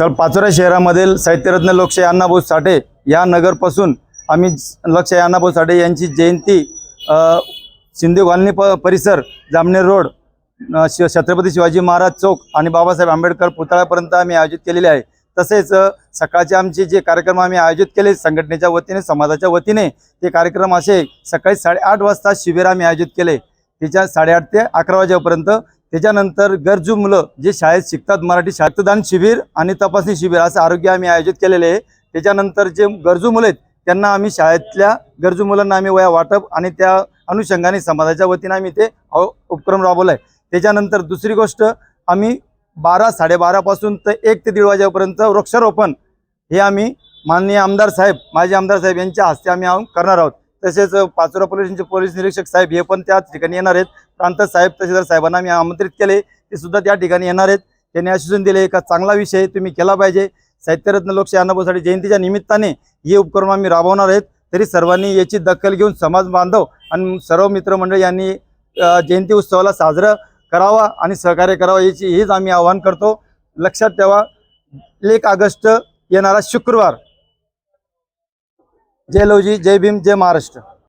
Sir Pachora शहरामधील साहित्यरत्न लोकशाही अण्णाभाऊ साठे या नगरपासून आम्ही लोकशाही अण्णाभाऊ साठे यांची जयंती अ, शिंदे कॉलनी प परिसर जामनेर रोड शि छत्रपती शिवाजी महाराज चौक आणि बाबासाहेब आंबेडकर पुतळ्यापर्यंत आम्ही आयोजित केलेले आहे. तसेच सकाळचे आमचे जे कार्यक्रम आम्ही आयोजित केले संघटनेच्या वतीने समाजाच्या वतीने ते कार्यक्रम असे सकाळी साडेआठ वाजता शिबिर आम्ही आयोजित केले. त्याच्या साडेआठ ते अकरा वाजेपर्यंत त्याच्यानंतर गरजू मुलं जे शाळेत शिकतात मराठी शाळेत शिबिर आणि तपासणी शिबिर असं आरोग्य आम्ही आयोजित केलेले आहे. त्याच्यानंतर जे गरजू मुलं आहेत त्यांना आम्ही शाळेतल्या गरजू मुलांना आम्ही वया वाटप आणि त्या अनुषंगाने समाजाच्या वतीनं आम्ही ते अव- उपक्रम राबवला आहे त्याच्यानंतर दुसरी गोष्ट आम्ही बारा साडेबारापासून तर एक ते दीड वाजेपर्यंत वृक्षारोपण हे आम्ही माननीय आमदार साहेब माजी आमदार साहेब यांच्या हस्ते आम्ही करणार आहोत. तसेच पाचोरा पोलिसांचे पोलीस निरीक्षक साहेब हे पण त्याच ठिकाणी येणार आहेत. प्रांत साहेब तहसीलदार साहेबांना आम्ही आमंत्रित केले. ते सुद्धा त्या ठिकाणी येणार आहेत. त्यांनी आश्वासन दिले का चांगला विषय तुम्ही केला पाहिजे. साहित्यरत्न लोकशाही अण्णाभाऊसाठी जयंतीच्या निमित्ताने हे उपक्रम आम्ही राबवणार आहेत. तरी सर्वांनी याची दखल घेऊन समाज बांधव आणि सर्व मित्रमंडळी यांनी जयंती उत्सवाला साजरं करावा आणि सहकार्य करावा याची हेच आम्ही आवाहन करतो. लक्षात ठेवा एक ऑगस्ट येणारा शुक्रवार जय लवजी जय भीम जय महाराष्ट्र.